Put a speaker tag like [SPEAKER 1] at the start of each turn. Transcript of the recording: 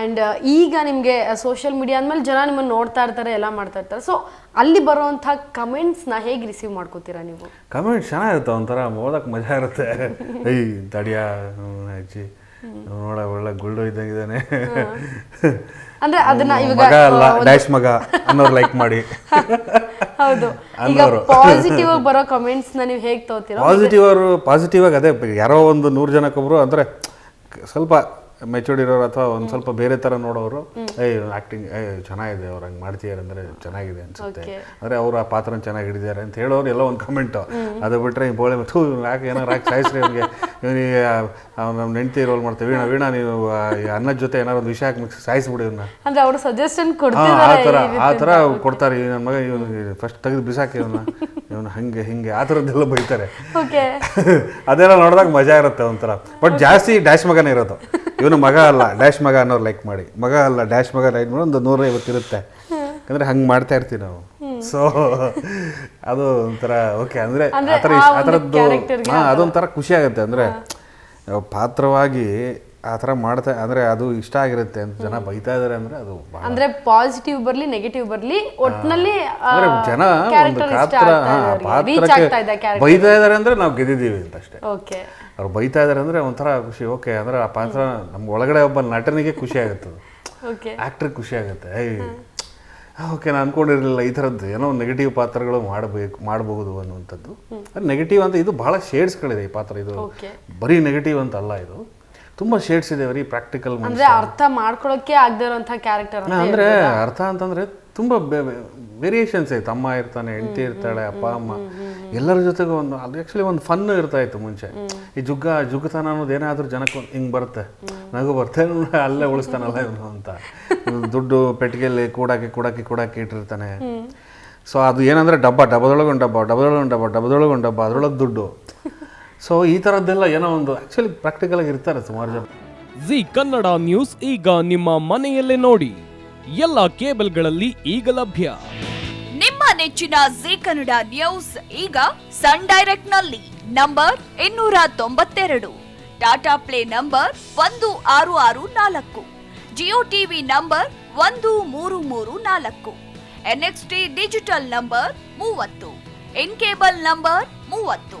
[SPEAKER 1] And ಈಗ ನಿಮಗೆ social media ಅಂದಮೇಲೆ ಜನ ನಿಮ್ಮನ್ನು ನೋಡ್ತಾ ಇರ್ತಾರೆ ಎಲ್ಲ ಮಾಡ್ತಾ ಇರ್ತಾರೆ. ಸೊ ಅಲ್ಲಿ ಬರುವಂಥ ಕಮೆಂಟ್ಸ್ನ ಹೇಗೆ ರಿಸೀವ್ ಮಾಡ್ಕೋತೀರಾ ನೀವು?
[SPEAKER 2] ಕಮೆಂಟ್ಸ್ ಚೆನ್ನಾಗಿರುತ್ತೆ ಒಂಥರ ಓದಕ್ಕೆ ಮಜಾ ಇರುತ್ತೆ. ಐ ತಡಿಯ ಅಜ್ಜಿ. ನೋಡ ಒಳ್ಳೆ ಗುಲ್ಡು ಇದ್ದಂಗಿದ್ದಾನೆ.
[SPEAKER 1] ಅಂದ್ರೆ ಅದನ್ನ ಇವಾಗ
[SPEAKER 2] ಅಲ್ಲ ಡ್ಯಾಶ್ ಮಗ ಅನ್ನೋರು ಲೈಕ್ ಮಾಡಿ.
[SPEAKER 1] ಹೌದು. ಈಗ ಪಾಸಿಟಿವ್ ಆಗಿ ಬರೋ ನ ನೀವು ಹೇಗೆ ತಗೋತೀರಾ?
[SPEAKER 2] ಪಾಸಿಟಿವ್ ಅವರು ಪಾಸಿಟಿವ್ ಆಗಿ ಅದೇ ಯಾರೋ ಒಂದು ನೂರು ಜನಕ್ಕೊಬ್ರು ಅಂದ್ರೆ ಸ್ವಲ್ಪ ಮೆಚೂರ್ಡ್ ಇರೋರು ಅಥವಾ ಒಂದು ಸ್ವಲ್ಪ ಬೇರೆ ಥರ ನೋಡೋರು ಏಯ್ ಆ್ಯಕ್ಟಿಂಗ್ ಏಯ್ ಚೆನ್ನಾಗಿದೆ ಅವ್ರು ಹಂಗೆ ಮಾಡ್ತಿದ್ದಾರೆ ಅಂದ್ರೆ ಚೆನ್ನಾಗಿದೆ ಅನ್ಸುತ್ತೆ. ಅಂದ್ರೆ ಅವ್ರು ಆ ಪಾತ್ರನ ಚೆನ್ನಾಗಿ ಹಿಡಿದಾರೆ ಅಂತ ಹೇಳೋರು ಎಲ್ಲ ಒಂದು ಕಮೆಂಟು ಅದು ಬಿಟ್ಟರೆ ಬೋಳೆ ಮತ್ತು ಇವ್ನು ಯಾಕೆ ಏನಾರು ಹಾಕಿ ಸಾಯಿಸ್ರಿ ಅವ್ನಿಗೆ ಇವನಿಗೆ ನಮ್ಮ ನೆಂಟಿ ರೋಲ್ ಮಾಡ್ತೇವೆ ವೀಣಾ ವೀಣಾ ನೀವು ಅನ್ನದ ಜೊತೆ ಏನಾರು ಒಂದು ವಿಷಯ ಹಾಕಿ ಮಿಕ್ಸ್ ಸಾಯಿಸ್ಬಿಡಿ ಇವನ್ನ
[SPEAKER 1] ಅಂದ್ರೆ ಅವರು ಸಜೆಷನ್
[SPEAKER 2] ಹಾಂ ಆ ಥರ ಆ ಥರ ಕೊಡ್ತಾರೆ. ನನ್ನ ಮಗ ಇವನಿಗೆ ಫಸ್ಟ್ ತೆಗೆದು ಬಿಸಾಕಿ ಇವನ್ನ ಇವನು ಹಂಗೆ ಹಿಂಗೆ ಆ ಥರದ್ದೆಲ್ಲ ಬೈತಾರೆ. ಅದೆಲ್ಲ ನೋಡಿದಾಗ ಮಜಾ ಇರುತ್ತೆ ಒಂಥರ. ಬಟ್ ಜಾಸ್ತಿ ಡ್ಯಾಶ್ ಮಗನೇ ಇರೋದು. ಇವನು ಮಗ ಅಲ್ಲ ಡ್ಯಾಶ್ ಮಗ ಅನ್ನೋರು ಲೈಕ್ ಮಾಡಿ. ಮಗ ಅಲ್ಲ ಡ್ಯಾಶ್ ಮಗ ಲೈಕ್ ಮಾಡಿ ಒಂದು ನೂರೈವತ್ತು ಇರುತ್ತೆ. ಯಾಕಂದ್ರೆ ಹಂಗೆ ಮಾಡ್ತಾ ಇರ್ತೀವಿ ನಾವು. ಸೊ ಅದು ಒಂಥರ ಓಕೆ ಅಂದರೆ ಆ ಥರ
[SPEAKER 1] ಆ
[SPEAKER 2] ಇಷ್ಟ- ಆ
[SPEAKER 1] ಒಂದು
[SPEAKER 2] ಥರದ್ದು ಹಾಂ ಅದೊಂಥರ ಖುಷಿ ಆಗುತ್ತೆ. ಅಂದರೆ ಪಾತ್ರವಾಗಿ ಆ ಥರ ಮಾಡ್ತಾ ಅಂದರೆ ಅದು ಇಷ್ಟ ಆಗಿರುತ್ತೆ ಅಂತ ಜನ ಬೈತಾ ಇದ್ದಾರೆ ಅಂದರೆ ಅದು ಅಂದರೆ
[SPEAKER 1] ಅಂದ್ರೆ ಪಾಸಿಟಿವ್ ಬರಲಿ ನೆಗೆಟಿವ್ ಬರಲಿ ಒಟ್ನಲ್ಲಿ
[SPEAKER 2] ಅಂದ್ರೆ ಜನ ಒಂದು ಪಾತ್ರ ಹಾ,
[SPEAKER 1] ರೀಚ್ ಆಗ್ತಾ ಇದೆ
[SPEAKER 2] ಪಾತ್ರಕ್ಕೆ
[SPEAKER 1] ಕ್ಯಾರೆಕ್ಟರ್
[SPEAKER 2] ಬೈತಾ ಇದ್ದಾರೆ ಅಂದರೆ ನಾವು ಗೆದ್ದಿದ್ದೀವಿ ಅಂತ ಅಷ್ಟೇ.
[SPEAKER 1] ಓಕೆ
[SPEAKER 2] ಅವ್ರು ಬೈತಾ ಇದ್ದಾರೆ ಅಂದರೆ ಒಂಥರ ಖುಷಿ ಓಕೆ ಅಂದರೆ ಆ ಪಾತ್ರ ನಮ್ಮ ಒಳಗಡೆ ಒಬ್ಬ ನಟನಿಗೆ ಖುಷಿ ಆಗುತ್ತೆ.
[SPEAKER 1] ಓಕೆ
[SPEAKER 2] ಆ್ಯಕ್ಟ್ರಿಗೆ ಖುಷಿ ಆಗುತ್ತೆ. ಹೈ. ಓಕೆ ನಾನು ಅನ್ಕೊಂಡಿರಲಿಲ್ಲ ಈ ಥರದ್ದು ಏನೋ ನೆಗೆಟಿವ್ ಪಾತ್ರಗಳು ಮಾಡಬೇಕು ಮಾಡಬಹುದು ಅನ್ನುವಂಥದ್ದು. ನೆಗೆಟಿವ್ ಅಂತ ಇದು ಬಹಳ ಶೇಡ್ಸ್ಗಳಿದೆ ಈ ಪಾತ್ರ. ಇದು ಬರೀ ನೆಗೆಟಿವ್ ಅಂತ ಅಲ್ಲ ಇದು. ತುಂಬ ಶೇಡ್ಸ್ ಇದೆ ರೀ ಪ್ರಾಕ್ಟಿಕಲ್
[SPEAKER 1] ಅಂದ್ರೆ ಅರ್ಥ ಮಾಡ್ಕೊಳ್ಳೋಕೆ ಆಗದೆ ಇರುವಂತಹ ಕ್ಯಾರೆಕ್ಟರ್
[SPEAKER 2] ಅಂದ್ರೆ ಅರ್ಥ ಅಂತಂದ್ರೆ ತುಂಬಾ ವೇರಿಯೇಷನ್ಸ್ ಐತೆ ಅಮ್ಮ ಇರ್ತಾನೆ ಹೆಂಡತಿ ಇರ್ತಾಳೆ ಅಪ್ಪ ಅಮ್ಮ. ಎಲ್ಲರ ಜೊತೆಗೂ ಒಂದು ಅದು ಆ್ಯಕ್ಚುಲಿ ಒಂದು ಫನ್ ಇರ್ತಾ ಇತ್ತು ಮುಂಚೆ. ಈ ಜುಗ್ಗ ಜುಗ್ಗತನ ಅನ್ನೋದು ಏನಾದ್ರೂ ಜನಕ್ಕೆ ಒಂದು ಹಿಂಗೆ ಬರುತ್ತೆ. ನಗು ಬರ್ತೆ ಅಲ್ಲೇ ಉಳಿಸ್ತಾನಲ್ಲ ಇವನು ಅಂತ. ದುಡ್ಡು ಪೆಟ್ಟಿಗೆಯಲ್ಲಿ ಕೂಡಾಕಿ ಕೂಡಾಕಿ ಕೂಡಾಕಿ ಇಟ್ಟಿರ್ತಾನೆ. ಸೊ ಅದು ಏನಂದ್ರೆ ಡಬ್ಬ ಡಬ್ಬದೊಳಗೆ ಒಂದು ಡಬ್ಬ ಡಬ್ಬದೊಳಗೆ ಒಂದು ಡಬ್ಬ ಡಬ್ಬದೊಳಗೆ ಒಂದು ಡಬ್ಬ ಅದರೊಳಗೆ ದುಡ್ಡು. ಸೊ ಈ ಥರದ್ದೆಲ್ಲ ಏನೋ ಒಂದು ಆ್ಯಕ್ಚುಲಿ ಪ್ರಾಕ್ಟಿಕಲಾಗಿ ಇರ್ತಾರೆ ಸುಮಾರು ಜನ.
[SPEAKER 3] ಜಿ ಕನ್ನಡ ನ್ಯೂಸ್ ಈಗ ನಿಮ್ಮ ಮನೆಯಲ್ಲೇ ನೋಡಿ. ಎಲ್ಲ ಕೇಬಲ್ಗಳಲ್ಲಿ ಈಗ ಲಭ್ಯ.
[SPEAKER 4] ನಿಮ್ಮ ನೆಚ್ಚಿನ ಜಿ ಕನ್ನಡ ನ್ಯೂಸ್ ಈಗ ಸನ್ ಡೈರೆಕ್ಟ್ನಲ್ಲಿ ನಂಬರ್ ಇನ್ನೂರ ತೊಂಬತ್ತೆರಡು. ಟಾಟಾ ಪ್ಲೇ ನಂಬರ್ ಒಂದು ಆರು ಆರು ನಾಲ್ಕು. ಜಿಯೋ ಟಿವಿ ನಂಬರ್ ಒಂದು ಮೂರು ಮೂರು ನಾಲ್ಕು. N X T digital number ಮೂವತ್ತು. ಇನ್ ಕೇಬಲ್ ನಂಬರ್ ಮೂವತ್ತು.